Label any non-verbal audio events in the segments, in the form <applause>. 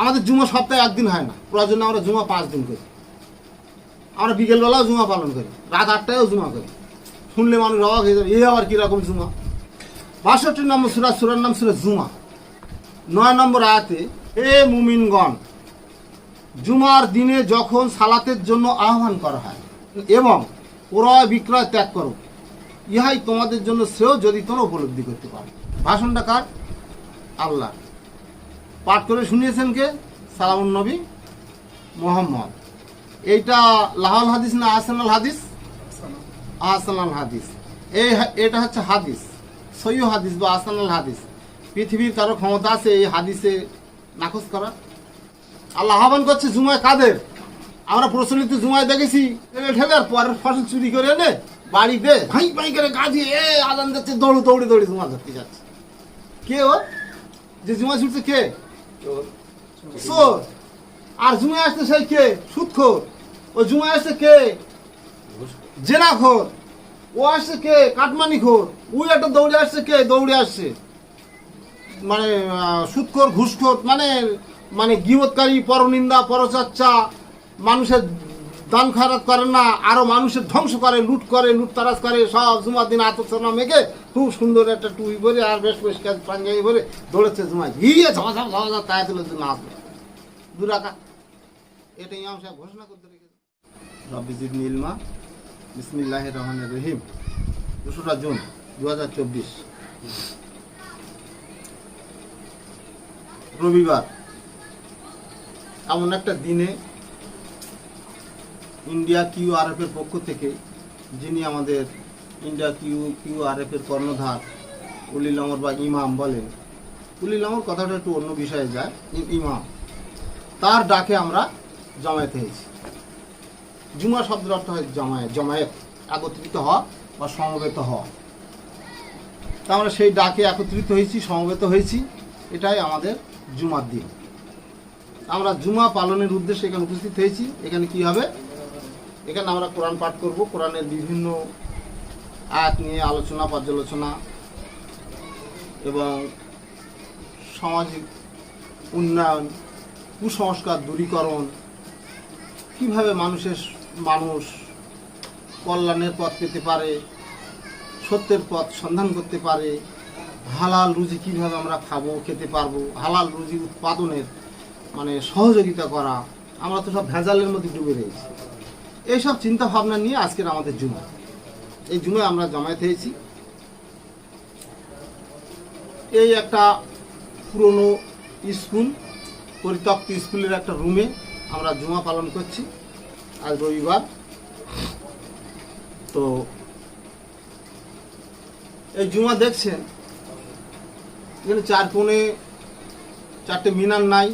আমাদের জুমা সপ্তাহে একদিন হয় না। প্রয়োজন আমরা জুমা পাঁচ দিন করি। আমরা বিকেলবেলাও জুমা পালন করি, রাত আটটায়ও জুমা করি। শুনলে মানুষ অবাক হয়ে যাবে, এ আবার কীরকম জুমা? বাষট্টি নম্বর সুরা, সুরার নাম ছিল জুমা। নয় নম্বর আয়াতে, এ মুমিনগণ, জুমার দিনে যখন সালাতের জন্য আহ্বান করা হয় এবং ক্রয় বিক্রয় ত্যাগ করো, ইহাই তোমাদের জন্য শ্রেয় যদি তোমরা উপলব্ধি করতে পারো। ভাষণটা কার? আল্লাহ পাঠ করে শুনিয়েছেন কে? সালামুন নবী মোহাম্মদ। এইটা লাহল হাদিস না আহসানাল হাদিস? আহসানাল হাদিস। এই এটা হচ্ছে হাদিস। সৈয় হাদিস বা আহসানাল হাদিস। পৃথিবীর কারও ক্ষমতা আছে এই হাদিসে নাকচ করা? আল্লাহ আহ্বান করছে জুমায় কাদের? আমরা প্রচলিত জুমায় দেখেছি, ঠেলে ঠেলে আর পরের ফসল চুরি করে এনে বাড়িতে ভাই ভাই করে গাছিয়ে এ আদান যাচ্ছে দৌড়ে দৌড়ে দৌড়ে জুমা ধরতে যাচ্ছে। কে ও? যে জুমা ছুটছে কে? আর জুমায় আসছে সেই কে? সুৎখোর। ও জুমায় আসছে কে? জেলা খোর ও আসছে কে? কাটমানি খোর ওই একটা দৌড়ে আসছে কে? দৌড়ে আসছে। মানে সুৎখোর, ঘুষখোর মানে মানে গিবৎকারী, পরনিন্দা, পরচর্চা, মানুষের দান খারাপ করে না, আরও মানুষের ধ্বংস করে, লুট করে, লুটতারাজ করে, সব জুমার দিন আতসনা মেঘে খুব সুন্দর একটা টুই পরে আর বেশ পরিষ্কার পাঞ্জাবি পরে দৌড়েছে জুমায়। গিয়ে ঝমাঝম ঝমাঝম তাই দিন আসবে দুরাকা এটা ইমাম সাহেব ঘোষণা করতে রেখেছে। রব্বিজিদ নীলমা বিসমিল্লাহ রহমান রহিম। দোসরা জুন দু হাজার চব্বিশ। রবিবার। এমন একটা দিনে ইন্ডিয়া কিউ আর এর পক্ষ থেকে, যিনি আমাদের ইন্ডিয়া কিউ কিউ আর এর কর্ণধার উলিল আমর বা ইমাম বলেন। উলিল আমর কথাটা একটু অন্য বিষয়ে যায়। ইমাম। তার ডাকে আমরা জমায়েত হয়েছি। জুমা শব্দের অর্থ হয় জমায়েত জমায়েত, একত্রিত হওয়া বা সমবেত হওয়া। তা আমরা সেই ডাকে একত্রিত হয়েছি, সমবেত হয়েছি। এটাই আমাদের জুমার দিন। আমরা জুমা পালনের উদ্দেশ্যে এখানে উপস্থিত হয়েছি। এখানে কি হবে? এখানে আমরা কোরআন পাঠ করব। কোরআনের বিভিন্ন আয়াত নিয়ে আলোচনা, পর্যালোচনা এবং সামাজিক উন্নয়ন, কুসংস্কার দূরীকরণ, কীভাবে মানুষের মানুষ কল্যাণের পথ পেতে পারে, সত্যের পথ সন্ধান করতে পারে, হালাল রুজি কীভাবে আমরা খাব, খেতে পারব, হালাল রুজি উৎপাদনের মানে সহযোগিতা করা, আমরা তো সব ভেজালের মধ্যে ডুবে রয়েছি। এইসব চিন্তা ভাবনা নিয়ে আজকের আমাদের জুমা। এই জুমায় আমরা জমায়েত হয়েছি। এই একটা পুরনো স্কুল, পরিত্যক্ত স্কুলের একটা রুমে আমরা জুমা পালন করছি আজ রবিবার। তো এই জুমা দেখছেন, এখানে চার কোণে চারটে মিনার নাই,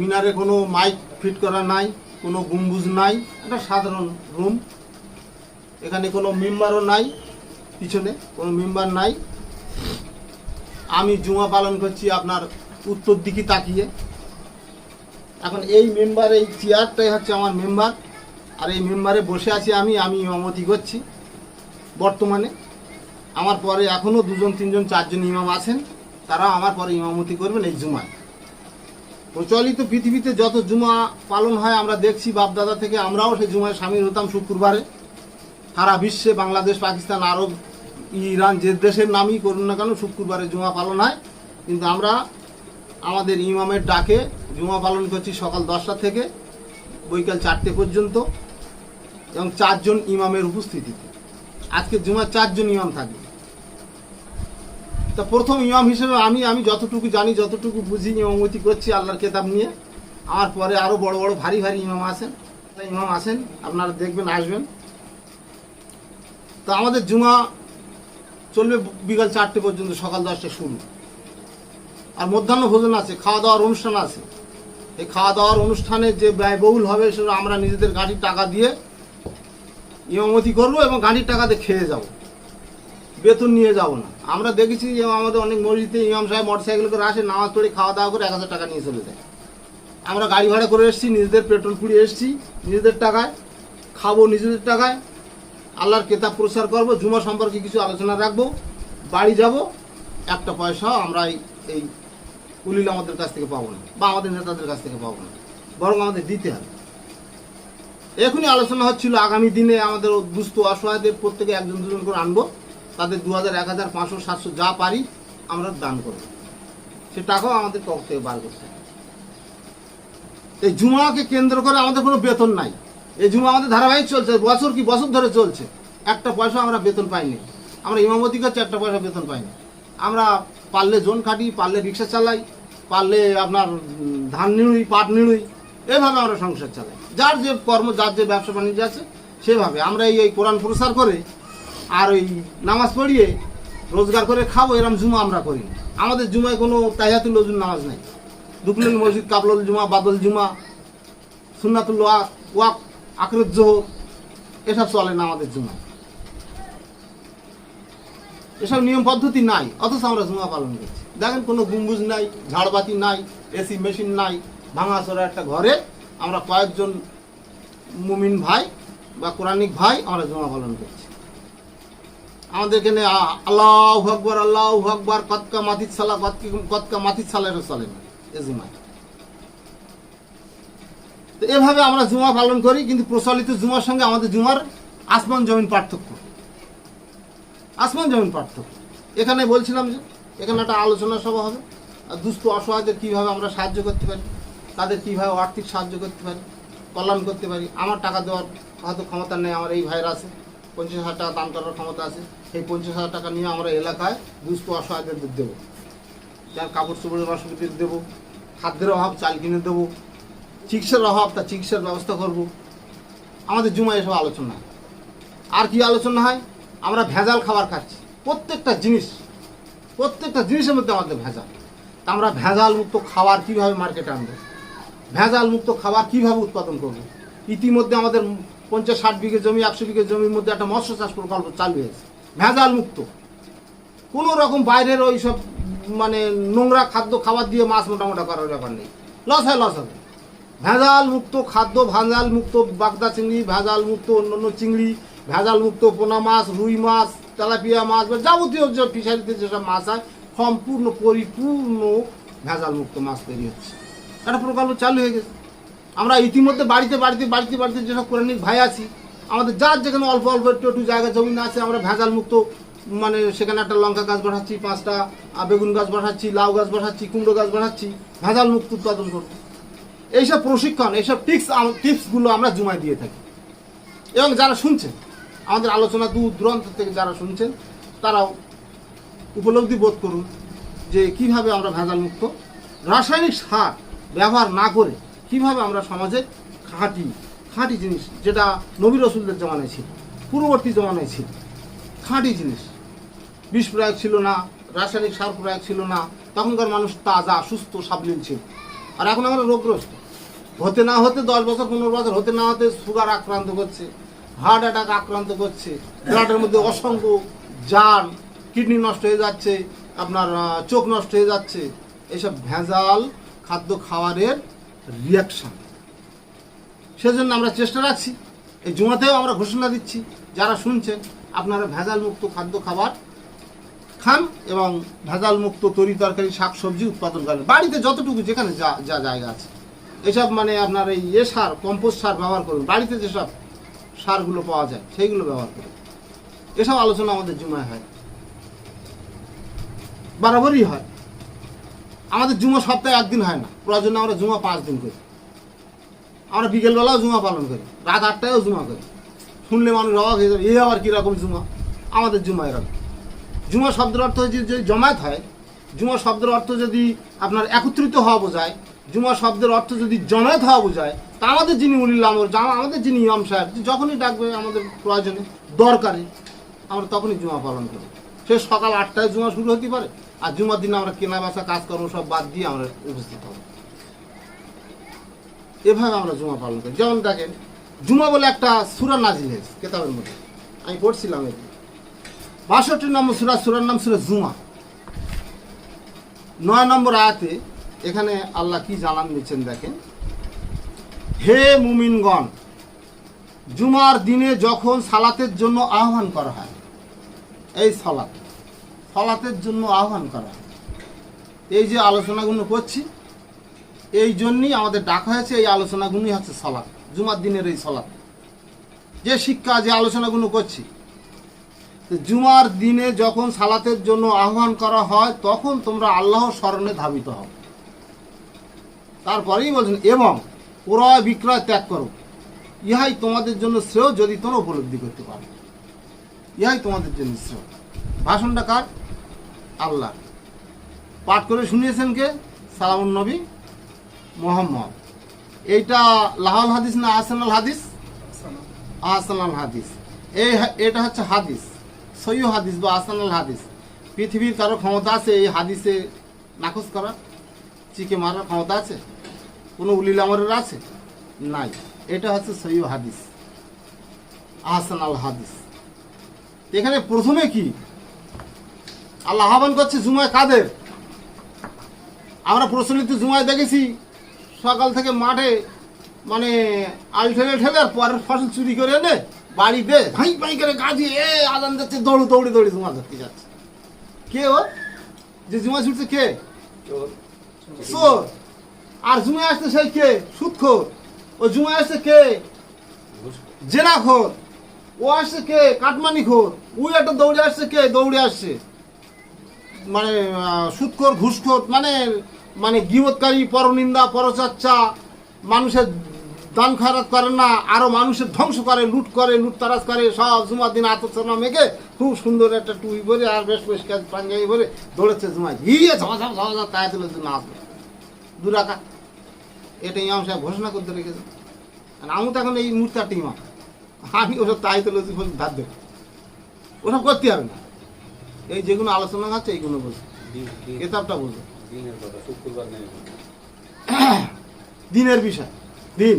মিনারে কোনো মাইক ফিট করা নাই। কোনো গম্বুজ নাই, একটা সাধারণ রুম এখানে কোনো মেম্বারও নাই, পিছনে কোনো মেম্বার নাই। আমি জুমা পালন করছি আপনার উত্তর দিকে তাকিয়ে। এখন এই মেম্বার এই চেয়ারটাই হচ্ছে আমার মেম্বার আর এই মেম্বারে বসে আছি আমি আমি ইমামতি করছি বর্তমানে। আমার পরে এখনও দুজন, তিনজন, চারজন ইমাম আছেন। তারা আমার পরে ইমামতি করবেন এই জুমায়। প্রচলিত পৃথিবীতে যত জুমা পালন হয়, আমরা দেখছি বাপদাদা থেকে আমরাও সেই জুমায় সামিল হতাম শুক্রবারে। সারা বিশ্বে বাংলাদেশ, পাকিস্তান, আরব, ইরান যে দেশের নামই করুন না কেন, শুক্রবারে জুমা পালন হয়। কিন্তু আমরা আমাদের ইমামের ডাকে জুমা পালন করছি সকাল দশটা থেকে বৈকাল চারটে পর্যন্ত এবং চারজন ইমামের উপস্থিতিতে। আজকে জুমার চারজন ইমাম থাকবে। তা প্রথম ইমাম হিসেবে আমি আমি যতটুকু জানি, যতটুকু বুঝি ইমামতি করছি আল্লাহর কেতাব নিয়ে। আমার পরে আরও বড় বড়, ভারী ভারী ইমাম আছেন। ইমাম আছেন, আপনারা দেখবেন, আসবেন। তো আমাদের জুমা চলবে বিকাল চারটে পর্যন্ত, সকাল দশটা শুরু। আর মধ্যাহ্ন ভোজন আছে খাওয়া দাওয়ার অনুষ্ঠান আছে। এই খাওয়া দাওয়ার অনুষ্ঠানে যে ব্যয়বহুল হবে, সেটা আমরা নিজেদের গাড়ির টাকা দিয়ে ইমামতি করব এবং গাড়ির টাকাতে খেয়ে যাব। বেতন নিয়ে যাব না। আমরা দেখেছি যে আমাদের অনেক মসজিদে ইমাম সাহেব মোটর সাইকেল করে আসে, নামাজ পড়ে খাওয়া দাওয়া করে এক হাজার টাকা নিয়ে চলে যায়। আমরা গাড়ি ভাড়া করে এসেছি, নিজেদের পেট্রোল পুড়িয়ে এসেছি, নিজেদের টাকায়। খাব নিজেদের টাকায়। আল্লাহর কেতাব প্রচার করব, জুমা সম্পর্কে কিছু আলোচনা রাখব, বাড়ি যাব, একটা পয়সাও আমরা এই- উলিল আমাদের কাছ থেকে পাবো না, বা আমাদের নেতাদের কাছ থেকে পাবো না, বরং আমাদের দিতে হবে। এখনই আলোচনা হচ্ছিল, আগামী দিনে আমাদের দুস্থ অসহায়দের প্রত্যেকে একজন দুজন করে আনব। তাদের দু হাজার এক হাজার, পাঁচশো, সাতশো যা পারি আমরা দান করব। সে টাকাও আমাদের পক্ষ থেকে বার করতে এই জুমাকে কেন্দ্র করে আমাদের কোনো বেতন নাই। এই জুমা আমাদের ধারাবাহিক চলছে, বছর কি বছর ধরে চলছে। একটা পয়সা আমরা বেতন পাইনি। আমরা ইমামতি করছি, একটা পয়সা বেতন পাইনি। আমরা পারলে জোন কাটি পারলে রিক্সা চালাই, পারলে আপনার ধান নিড়ুই, পাট নিড়ুই, এভাবে আমরা সংসার চালাই। যার যে কর্ম, যার যে ব্যবসা বাণিজ্য আছে, সেভাবে। আমরা এই এই কোরআন প্রসার করে আর ওই নামাজ পড়িয়ে রোজগার করে খাব, এরম জুমা আমরা করি আমাদের জুমায় কোনো তাহিয়াতুল নজরুল নামাজ নাই। দুকুল মসজিদ, কাবলুল জুমা, বাদল জুমা, সুন্নাতুল ওয়াক জোহর, এসব চলে না আমাদের জুমা এসব নিয়ম পদ্ধতি নাই, অথচ আমরা জুমা পালন করছি। দেখেন, কোনো গুম্বুজ নাই, ঝাড়বাতি নাই, এসি মেশিন নাই, ভাঙাচোরা একটা ঘরে আমরা কয়েকজন মুমিন ভাই বা কোরআনিক ভাই আমরা জুমা পালন করছি। আমাদের এখানে আল্লাহ আকবর আল্লাহ আকবর কতকা মাতির সালা কতকা- কতকা মাতির সালা এটা চলে না, এ জুমায় তো এভাবে আমরা জুমা পালন করি, কিন্তু প্রচলিত জুমার সঙ্গে আমাদের জুমার আসমান জমিন পার্থক্য। আসমান জমিন পার্থক্য। এখানে বলছিলাম যে, এখানে একটা আলোচনা সভা হবে, আর দুস্থ অসহায়দের কীভাবে আমরা সাহায্য করতে পারি, তাদের কীভাবে আর্থিক সাহায্য করতে পারি, কল্যাণ করতে পারি, আমার টাকা দেওয়ার হয়তো ক্ষমতা নেই, আমার এই ভাইয়ের আছে পঞ্চাশ হাজার টাকা দান করার ক্ষমতা আছে। সেই পঞ্চাশ হাজার টাকা নিয়ে আমরা এলাকায় দুস্থ অসহায়দের দেবো। যার কাপড় চোপড়ের অসুবিধা দেবো। খাদ্যের অভাব, চাল কিনে দেবো। চিকিৎসার অভাব তার চিকিৎসার ব্যবস্থা করব। আমাদের জুমা এসব আলোচনা। আর কি আলোচনা হয়? আমরা ভেজাল খাবার খাচ্ছি। প্রত্যেকটা জিনিস, প্রত্যেকটা জিনিসের মধ্যে আমাদের ভেজাল। তা আমরা ভেজাল মুক্ত খাবার কীভাবে মার্কেটে আনব? ভেজাল মুক্ত খাবার কীভাবে উৎপাদন করব? ইতিমধ্যে আমাদের পঞ্চাশ ষাট বিঘে জমি, একশো বিঘে জমির মধ্যে একটা মৎস্য চাষ প্রকল্প চালু হয়েছে। ভেজাল মুক্ত। কোনো রকম বাইরের ওই সব মানে নোংরা খাদ্য, খাবার দিয়ে মাছ মোটামোটা করার ব্যাপার নেই। লস হয়, লস হবে। ভেজাল মুক্ত খাদ্য, ভেজাল মুক্ত বাগদা চিংড়ি, ভেজাল মুক্ত অন্যান্য চিংড়ি, ভেজাল মুক্ত পোনা মাছ, রুই মাছ, তেলাপিয়া মাছ, বা যাবতীয় যে ফিশারিতে যেসব মাছ হয়, সম্পূর্ণ, পরিপূর্ণ ভেজাল মুক্ত মাছ তৈরি হচ্ছে। একটা প্রকল্প চালু হয়ে গেছে। আমরা ইতিমধ্যে বাড়িতে বাড়িতে বাড়িতে বাড়িতে যেসব কোরআনিক ভাই আছি, আমাদের যার যেখানে অল্প অল্প একটু একটু জায়গা, জমি আছে, আমরা ভেজাল মুক্ত মানে সেখানে একটা লঙ্কা গাছ বসাচ্ছি, পাঁচটা বেগুন গাছ বসাচ্ছি, লাউ গাছ বসাচ্ছি, কুমড়ো গাছ বাড়াচ্ছি ভেজাল মুক্ত উৎপাদন করব এইসব প্রশিক্ষণ, এইসব টিপস টিপসগুলো আমরা জুমায় দিয়ে থাকি। এবং যারা শুনছেন, আমাদের আলোচনা দূর দূরান্ত থেকে যারা শুনছেন, তারাও উপলব্ধি বোধ করুন যে কীভাবে আমরা ভেজাল মুক্ত রাসায়নিক সার ব্যবহার না করে কীভাবে আমরা সমাজে খাঁটি খাঁটি জিনিস, যেটা নবী রসুলদের জমানায় ছিল, পূর্ববর্তী জমানায় ছিল, খাঁটি জিনিস। বিষ প্রয়োগ ছিল না, রাসায়নিক সার প্রয়োগ ছিল না, তখনকার মানুষ তাজা, সুস্থ, সাবলীল ছিল। আর এখন আমরা রোগগ্রস্ত। হতে না হতে দশ বছর, পনেরো বছর, হতে না হতে সুগার আক্রান্ত করছে হার্ট অ্যাটাক আক্রান্ত করছে ব্লাডের মধ্যে অসংখ্য জার কিডনি নষ্ট হয়ে যাচ্ছে, আপনার চোখ নষ্ট হয়ে যাচ্ছে, এসব ভেজাল খাদ্য খাবারের রিয়াকশন সেজন্য আমরা চেষ্টা রাখছি। এই জুমাতেও আমরা ঘোষণা দিচ্ছি, যারা শুনছেন, আপনারা ভেজাল মুক্ত খাদ্য খাবার খান এবং ভেজাল মুক্ত তরি তরকারি শাক সবজি উৎপাদন করেন। বাড়িতে যতটুকু যেখানে যা যা জায়গা আছে। এসব মানে আপনার এই এ সার, কম্পোস্ট সার ব্যবহার করুন। বাড়িতে যেসব সারগুলো পাওয়া যায়, সেইগুলো ব্যবহার করুন। এসব আলোচনা আমাদের জুমায় হয়। বরাবরই হয়। আমাদের জুমা সপ্তাহে একদিন হয় না। প্রয়োজনে আমরা জুমা পাঁচ দিন করি। আমরা বিকেলবেলাও জুমা পালন করি। রাত আটটায়ও জুমা করি। শুনলে মানুষ অবাক হয়ে যাবে, এ আবার কীরকম জুমা? আমাদের জুমা এরকম। জুমা শব্দের অর্থ যদি জমায়েত হয়, জুমা শব্দের অর্থ যদি আপনার একত্রিত হওয়া বোঝায়, জুমা শব্দের অর্থ যদি জমায়েত হওয়া বোঝায়, তা আমাদের যিনি উলিল আমাদের যিনি ইমাম সাহেব যখনই ডাকবে আমাদের প্রয়োজনে, দরকারি আমরা তখনই জুমা পালন করি। সে সকাল আটটায় জুমা শুরু হতে পারে, আর জুমার দিনে আমরা কেনা বেচা কাজকর্ম সব বাদ দিয়ে আমরা উপস্থিত হব। এভাবে আমরা জুমা পালন করি। যেমন দেখেন, জুমা বলে একটা সুরা নাজিল হয়েছে, কেতাবের মধ্যে। আমি পড়ছিলাম এটি। বাষট্টি নম্বর সুরা, সুরার নাম সুরা জুমা। নয় নম্বর আয়াতে এখানে আল্লাহ কি জানান দিচ্ছেন দেখেন, হে মুমিনগণ, জুমার দিনে যখন সালাতের জন্য আহ্বান করা হয়, এই সালাত সালাতের জন্য আহ্বান করা। এই যে আলোচনাগুলো করছি, এই জন্যই আমাদের ডাকা হয়েছে, এই আলোচনাগুলোই হচ্ছে সলাপ জুমার দিনের এই সলাপ যে শিক্ষা, যে আলোচনাগুলো করছি জুমার দিনে যখন সালাতের জন্য আহ্বান করা হয়, তখন তোমরা আল্লাহ স্মরণে ধাবিত হও। তারপরেই বলছেন, এবং ক্রয় বিক্রয় ত্যাগ করো। ইহাই তোমাদের জন্য শ্রেয় যদি তোমরা উপলব্ধি করতে পারো। ইহাই তোমাদের জন্য শ্রেয়। ভাষণটা কার? আল্লাহ। পাঠ করে শুনিয়েছেন কে? সালামুন নবী মোহাম্মদ। এইটা লাহল হাদিস না আহসানাল হাদিস? আহসানাল হাদিস। এই এটা হচ্ছে হাদিস। সৈয় হাদিস বা আহসানাল হাদিস। পৃথিবীর কারও ক্ষমতা আছে এই হাদিসে নাকচ করা চিকে মারার ক্ষমতা আছে? কোনো উলিল আমরের আছে? নাই। এটা হচ্ছে সৈয় হাদিস। আহসান আল হাদিস। এখানে প্রথমে কি? আল্লাহ আহ্বান করছে জুমায় কাদের। আমরা প্রচলিত জুমায় দেখেছি, সকাল থেকে মাঠে মানে আল ঠেলে ঠেলে আর পরের ফসল চুরি করে এনে বাড়িতে ভাই ভাই করে গাছি এ আদান যাচ্ছে দৌড়ে দৌড়ে দৌড়ে জুমা ধরতে যাচ্ছে। কে ও? যে জুমা ছুটছে কে? চোর। আর জুমে আসছে সেই কে? সুদখোর ও জুমে আসছে কে? জেনা জেনাখোর। ও আসছে কে? কাটমানি খোর ওই একটা দৌড়ে আসছে কে? দৌড়ে আসছে। মানে আহ, সুদখোর ঘুষখোর মানে মানে গিবৎকারী পরনিন্দা পরচর্চা মানুষের দান খারাপ করে না আরও মানুষের ধ্বংস করে লুট করে লুটতারাজ করে সব জুমার দিন আতচনা মেঘে খুব সুন্দর একটা টুই ভরে আর বেশ পরিষ্কার পাঞ্জাবি ভরে দৌড়েছে জুমায়। গিয়ে ঝমাঝম ঝমাঝম তাই তুলে না আসবে। দু টাকা এটা ইমাম সাহেব ঘোষণা করতে রেখেছে। আর আমি তো এখন এই মুহূর্তে একটা ইমাম আমি ওসব তাই তুলে ধার দেবে ওসব করতে হবে না। এই যেগুলো আলোচনা হচ্ছে এইগুলো বলছে। কেতাবটা বলছে দিনের শুক্রবার <coughs> বিষয়। দিন।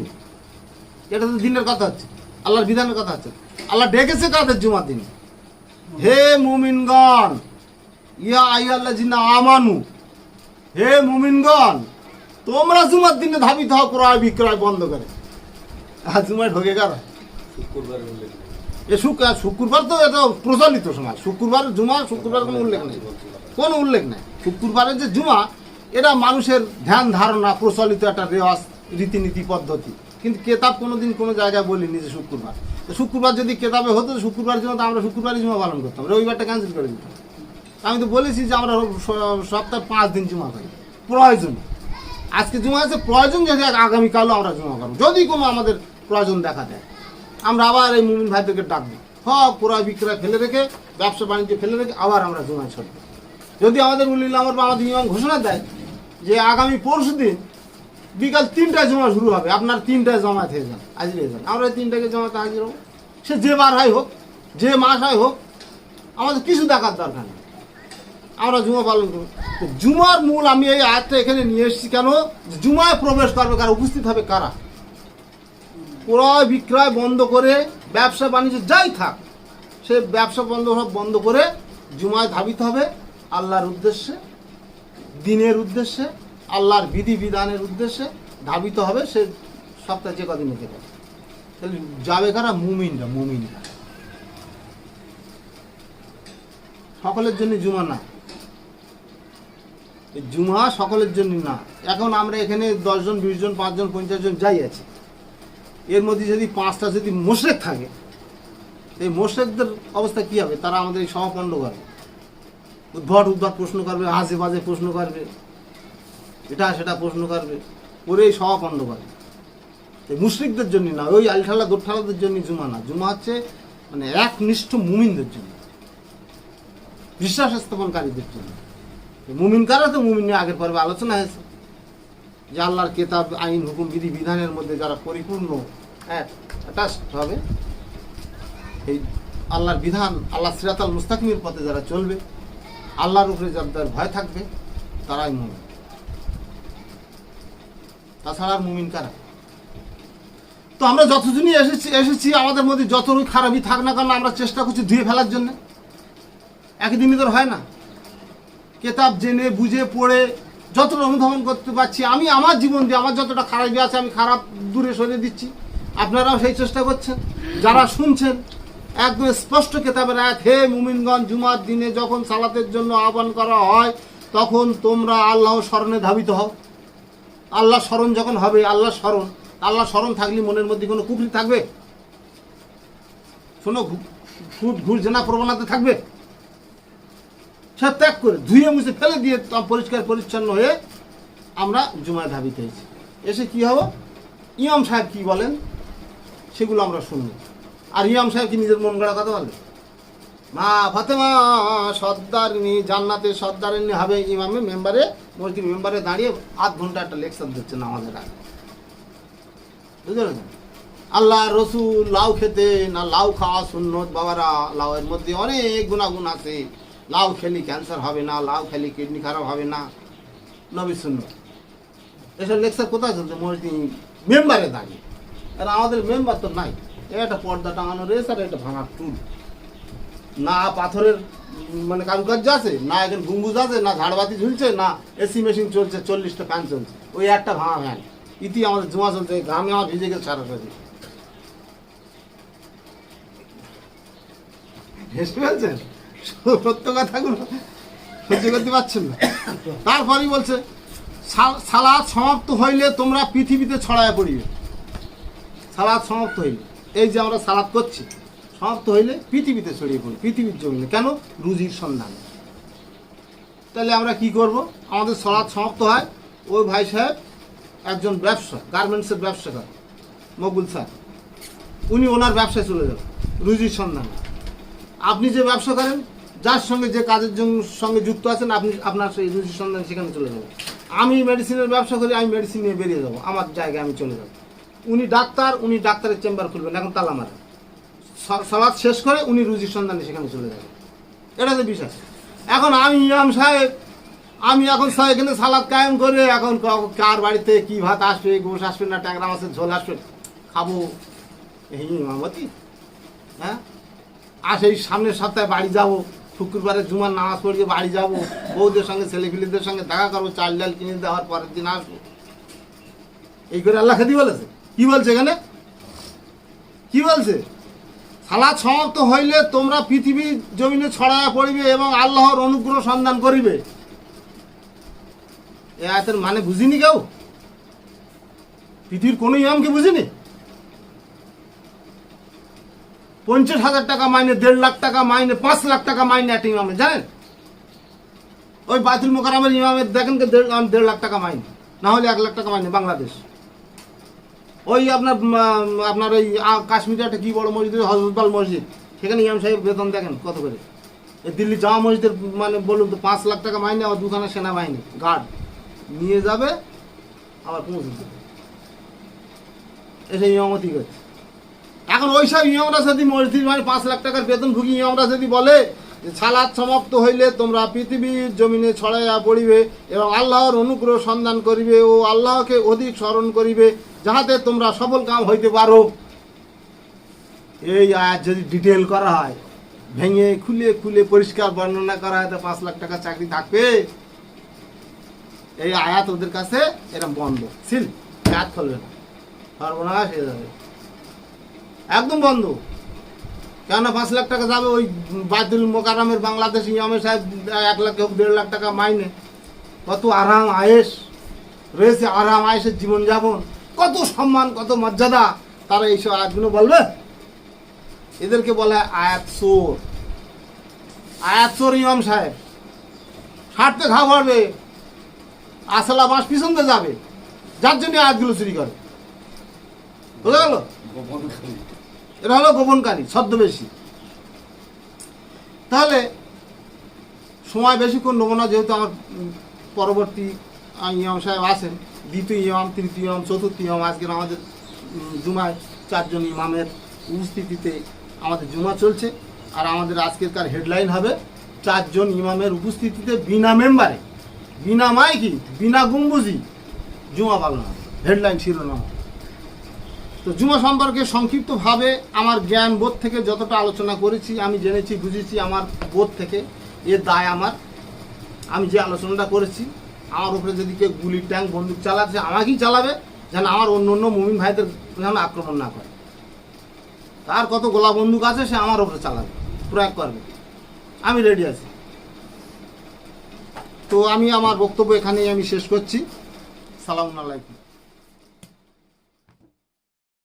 এটা তো দিনের কথা হচ্ছে। আল্লাহর বিধানের কথা হচ্ছে। আল্লাহ ডেকেছে কাদের জুমার দিন? হে মুমিনগণ ইয়া আই আল্লাহ জিনা আমানু। হে মুমিনগণ তোমরা জুমার দিনে ধাবিত হও ক্রয় বিক্রয় বন্ধ করে। আর জুমায় ঢোকে কারা? নেই এ শুক- শুক্রবার তো এটা প্রচলিত সময়। শুক্রবার জুমা, শুক্রবার কোনো উল্লেখ নেই। কোনো উল্লেখ নেই। শুক্রবারের যে জুমা, এটা মানুষের ধ্যান ধারণা, প্রচলিত একটা রেওয়াজ, রীতিনীতি, পদ্ধতি। কিন্তু কেতাব কোনোদিন কোনো জায়গায় বলিনি যে শুক্রবার। শুক্রবার যদি কেতাবে হতো শুক্রবার জন্য তো আমরা শুক্রবারই জুমা পালন করতাম। রবিবারটা ক্যান্সেল করে দিতাম। আমি তো বলেছি যে আমরা সপ্তাহে পাঁচ দিন জুমা করি প্রয়োজন। আজকে জুমা আছে প্রয়োজন যদি আগামীকালও আমরা জুমা করব যদি কোনো আমাদের প্রয়োজন দেখা দেয়। আমরা আবার এই মুমিন ভাইদেরকে ডাকবো সব ক্রয় বিক্রয় ফেলে রেখে, ব্যবসা বাণিজ্য ফেলে রেখে আবার আমরা জুমায় ছড়বো যদি আমাদের উল্লিল আমার বা আমাদের ইমাম ঘোষণা দেয় যে আগামী পরশু দিন বিকাল তিনটায় জমা শুরু হবে, আপনার তিনটায় জমা যান হাজির হয়ে যান আমরা তিনটাকে জমাতে হাজির হব। সে যে বার হয় হোক, যে মাস হয় হোক, আমাদের কিছু দেখার দরকার নেই। আমরা জুমা পালন করব। জুমার মূল আমি এই আয়াতটা এখানে নিয়ে এসেছি কেন? জুমায় প্রবেশ করবে কারা? উপস্থিত হবে কারা? ক্রয় বিক্রয় বন্ধ করে ব্যবসা বাণিজ্য যাই থাক, সে ব্যবসা বন্ধ সব বন্ধ করে জুমায় ধাবিত হবে আল্লাহর উদ্দেশ্যে, দিনের উদ্দেশ্যে, আল্লাহর বিধি বিধানের উদ্দেশ্যে ধাবিত হবে, সে সপ্তাহে যে কদিন হতে পারে। তাহলে যাবে কারা? মুমিনরা মুমিনরা। সকলের জন্য জুমা না। জুমা সকলের জন্য না। এখন আমরা এখানে দশজন বিশ জন পাঁচজন পঞ্চাশ জন যাই আছি। এর মধ্যে যদি পাঁচটা যদি মোশরেক থাকে, এই মোশরেকদের অবস্থা কি হবে? তারা আমাদের এই সমাপন্ন করবে। উদ্ভট উদ্ভট প্রশ্ন করবে, আজে বাজে প্রশ্ন করবে। এটা সেটা প্রশ্ন করবে। করে এই সমাপন্ন করবে। এই মুশরিকদের জন্য না, ওই আলঠালা গোঠালাদের জন্য জুমা না। জুমা হচ্ছে মানে একনিষ্ঠ মুমিনদের জন্য। বিশ্বাস স্থাপনকারীদের জন্য। মুমিন কারা তো? মুমিন নিয়ে আগের পর্বে আলোচনা হয়েছে। যে আল্লাহর কেতাব, আইন, হুকুম, বিধি, বিধানের মধ্যে যারা পরিপূর্ণ অ্যাটাচড হবে, এই আল্লাহর বিধান আল্লাহ সিরাতাল মুস্তাকিমের পথে যারা চলবে, আল্লাহর উপরে যাদের ভয় থাকবে, তারাই মুমিন। তাছাড়া আর মুমিন কারা? তো আমরা যতজনই এসেছি এসেছি, আমাদের মধ্যে যতই খারাপই থাক না কেন, আমরা চেষ্টা করছি ধুয়ে ফেলার জন্য। একদিনই তোর হয় না। কেতাব জেনে, বুঝে, পড়ে যতটা অনুধাবন করতে পারছি আমি আমার জীবন দিয়ে আমার যতটা খারাপ আছে আমি খারাপ দূরে সরিয়ে দিচ্ছি আপনারাও সেই চেষ্টা করছেন যারা শুনছেন একদম স্পষ্ট কেতাবের আয়াত হে মুমিনগঞ্জ জুমার দিনে যখন সালাতের জন্য আহ্বান করা হয় তখন তোমরা আল্লাহ স্মরণে ধাবিত হও আল্লাহ স্মরণ যখন হবে আল্লাহ স্মরণ আল্লাহ স্মরণ থাকলে মনের মধ্যে কোনো কুকলি থাকবে শোনো ঘুট ঘুষ জেনা প্রবণতা থাকবে সে ত্যাগ করে ধুয়ে মুছে ফেলে দিয়ে পরিষ্কার পরিচ্ছন্ন হয়ে আমরা জুমায় ধাবিত হয়েছি এসে কি হব? ইমাম সাহেব কি বলেন? সেগুলো আমরা শুনব। আর ইমাম সাহেব কি নিজের মন গড়া কথা বলে মা ফাতেমা সর্দারিনী জান্নাতে সর্দারিনী হবে ইমামে মেম্বারে মসজিদ মেম্বারে দাঁড়িয়ে আধ ঘণ্টা একটা লেকচার দিচ্ছে নামাজের আগে। পেরেছেন? আল্লাহ রসুল লাউ খেতে না লাউ খাওয়া সুন্নত, বাবারা, লাউয়ের মধ্যে অনেক গুণাগুণ আছে। লাউ খেলি ক্যান্সার হবে না, লাউ খেলি কিডনি খারাপ হবে না। নবী সুন্নত। এসব লেকচার কোথায় চলছে? মসজিদ, মেম্বারে দাঁড়িয়ে। আর আমাদের মেম্বার তো নাই। এ একটা পর্দা টাঙানো রয়েছে আর একটা ভাঙা টুল। না পাথরের মানে কারুকার্য আছে, না এখন গুম্বুজ আছে, না ঝাড়বাতি ঝুলছে, না এসি মেশিন চলছে, চল্লিশটা ফ্যান চলছে। ওই একটা ভাঙা ফ্যান ইতি আমাদের জমা চলছে ঘামে আমার ভিজে গেছে সারা সারাসারি হেসে ফেলছেন? সত্য কথাগুলো সহ্য করতে পারছেন না। তারপরেই বলছে, সাল- সালাদ সমাপ্ত হইলে তোমরা পৃথিবীতে ছড়ায় পড়িবে। সালাদ সমাপ্ত হইলে। এই যে আমরা সালাদ করছি, সমাপ্ত হইলে পৃথিবীতে ছড়িয়ে পড়ি, পৃথিবীর জমিনে। কেন? রুজির সন্ধান। তাহলে আমরা কি করব? আমাদের সালাদ সমাপ্ত হয়। ওই ভাই সাহেব একজন ব্যবসা, গার্মেন্টসের ব্যবসা করে মকবুল স্যার। উনি ওনার ব্যবসায় চলে যাবেন রুজির সন্ধান। আপনি যে ব্যবসা করেন যার সঙ্গে যে কাজের জন্য- সঙ্গে যুক্ত আছেন, আপনি আপনার সেই রুজির সন্ধান সেখানে চলে যাবেন। আমি মেডিসিনের ব্যবসা করি, আমি মেডিসিন নিয়ে বেরিয়ে যাব। আমার জায়গায় আমি চলে যাব। উনি ডাক্তার, উনি ডাক্তারের চেম্বার খুলবেন, এখন তালা মারে। স- সলাদ শেষ করে উনি রুজির সন্ধানে সেখানে চলে যাবেন। এটা তো বিষয়। এখন আমি ইমাম সাহেব, আমি এখন সা- এখানে সালাদ কায়েম করে এখন কার বাড়িতে কি ভাত আসবে, গোশ আসবে না, ট্যাংরা মাছের ঝোল আসবে, খাব। এই ইমামতি হ্যাঁ? আর সেই সামনের সপ্তাহে বাড়ি যাব। শুক্রবারে জুমার নামাজ পড়িয়ে বাড়ি যাব, বউদের সঙ্গে, ছেলেপিলেদের সঙ্গে দেখা করব, চাল ডাল কিনে দেওয়ার পরের দিন আসব। এই করে আল্লাহ খেদি বলেছে? কি বলছে এখানে? কি বলছে? সালাদ সমাপ্ত হইলে তোমরা পৃথিবীর জমিনে ছড়ায়া পড়িবে এবং আল্লাহর অনুগ্রহ সন্ধান করিবে। এ আয়াতের মানে বুঝিনি কেউ? পৃথিবীর কোনো ইমামকে বুঝিনি? পঞ্চাশ হাজার টাকা মাইনে, দেড় লাখ টাকা মাইনে, পাঁচ লাখ টাকা মাইনে একটা ইমামের, জানেন? ওই বাতিল মোকারামের ইমামের, দেখেন দেড় লাখ টাকা মাইনে, না হলে এক লাখ টাকা মাইনে বাংলাদেশ। ওই আপনার আপনার ওই কাশ্মীরে একটা কি বড় মসজিদ হজরতবাল মসজিদ, সেখানে ইমাম সাহেব বেতন দেখেন, কত করে? এই দিল্লি জামা মসজিদের মানে বলুন তো, পাঁচ লাখ টাকা মাইনে, আবার দুখানা সেনাবাহিনী গার্ড নিয়ে যাবে, আবার পৌঁছে দেবে। এসে ইমামতি করছে এখন ওই সব ইমামরা যদি মসজিদ মানে পাঁচ লাখ টাকার বেতন ভুগি ইমামরা যদি বলে সালাদ সমাপ্ত হইলে তোমরা পৃথিবীর জমিনে ছড়াইয়া পড়িবে এবং আল্লাহর অনুগ্রহ সন্ধান করিবে ও আল্লাহকে অধিক স্মরণ করিবে, যাহাতে তোমরা সফল কাম হইতে পারো। এই আয়াত যদি ডিটেল করা হয়, ভেঙে, খুলে খুলে পরিষ্কার বর্ণনা করা হয়, তো পাঁচ লাখ টাকা চাকরি থাকবে। এই আয়াত ওদের কাছে এরকম বন্ধ। সিল, আয়াত খুলবে না। সর্বনাশ হয়ে যাবে। একদম বন্ধ। কেন পাঁচ লাখ টাকা যাবে ওই বাদুল মোকারামের বাংলাদেশ ইমামের সাহেব, এক লাখ হোক, দেড় লাখ টাকা মাইনে। কত আরাম, আয়েস। রয়েছে আরাম, আয়েসের জীবনযাপন। কত সম্মান, কত মর্যাদা। তারা এইসব আয়াতগুলো বলবে? এদেরকে বলে আয়াত চোর আয়াত চোর ইমাম সাহেব। হাঁটতে ঘা ভরবে আসলা বাস পিছন দিয়ে যাবে। যার জন্য আয়াতগুলো চুরি করে। বোঝা গেল? এটা হলো গোপনকারী, ছদ্মবেশী। তাহলে সময় বেশিক্ষণ নেব না, যেহেতু আমার পরবর্তী ইমাম সাহেব আছেন, দ্বিতীয় ইমাম, তৃতীয় ইমাম, চতুর্থ ইমাম আজকের আমাদের জুমায় চারজন ইমামের উপস্থিতিতে আমাদের জুমা চলছে, আর আমাদের আজকেরকার হেডলাইন হবে চারজন ইমামের উপস্থিতিতে বিনা মেম্বারে। বিনা মাইকি, বিনা গুম্বুজি, জুমা পালন হবে। হেডলাইন শিরোনাম তো জুমা সম্পর্কে সংক্ষিপ্তভাবে আমার জ্ঞান বোধ থেকে যতটা আলোচনা করেছি, আমি জেনেছি, বুঝেছি আমার বোধ থেকে, এর দায় আমার। আমি যে আলোচনাটা করেছি, আমার উপরে যদি কেউ গুলির ট্যাঙ্ক, বন্দুক চালাচ্ছে আমাকেই চালাবে যেন আমার অন্য অন্য মুমিন ভাইদের যেন আক্রমণ না করে। তার কত গোলা বন্দুক আছে, সে আমার উপরে চালাবে, প্রয়োগ করবে। আমি রেডি আছি। তো আমি আমার বক্তব্য এখানেই আমি শেষ করছি। সালাম